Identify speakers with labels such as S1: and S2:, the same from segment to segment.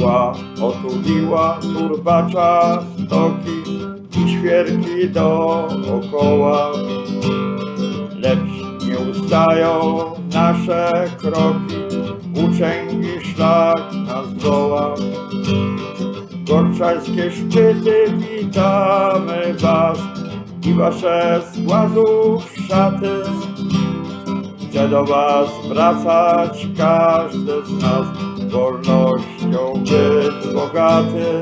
S1: Mgła otuliła turbacza stoki i świerki dookoła. Lecz nie ustają nasze kroki Włóczęgi szlak nas woła Gorczańskie szczyty witamy was i wasze z głazów szaty. Chcę do was wracać każdy z nas, wolnością być bogaty.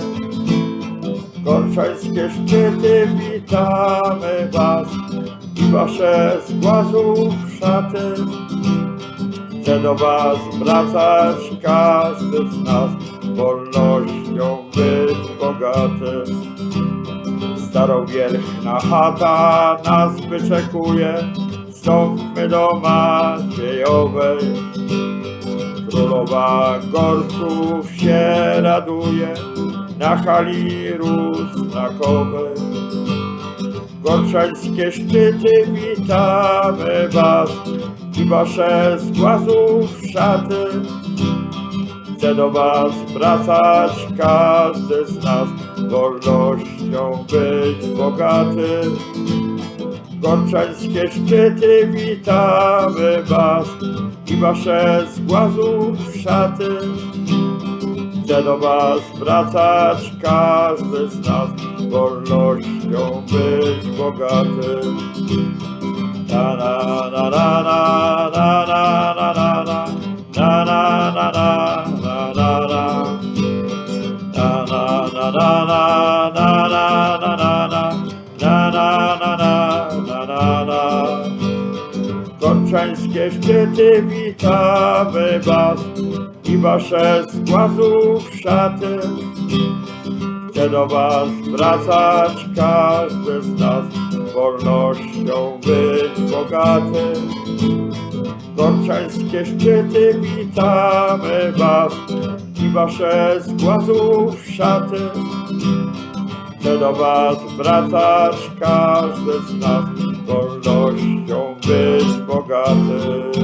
S1: Gorczańskie szczyty witamy was i wasze z głazów szaty. Chcę do was wracać każdy z nas, wolnością być bogaty. Starowierchna chata nas wyczekuje, wstąpmy do Maciejowej. Królowa Gorców się raduje na hali rusnakowej. Gorczańskie szczyty witamy was i wasze z głazów szaty. Chcę do was wracać każdy z nas, wolnością być bogaty. Gorczańskie szczyty witamy was i wasze z głazów szaty. Chcę do was wracać każdy z nas, wolnością być bogaty. Korczańskie szczyty witamy was i wasze z głazów szaty. Chce do was wracać każdy z nas wolnością być bogaty. Gorczańskie szczyty witamy was i wasze z głazów szaty. Chcę do was wracać każdy z nas, wolnością być bogaty.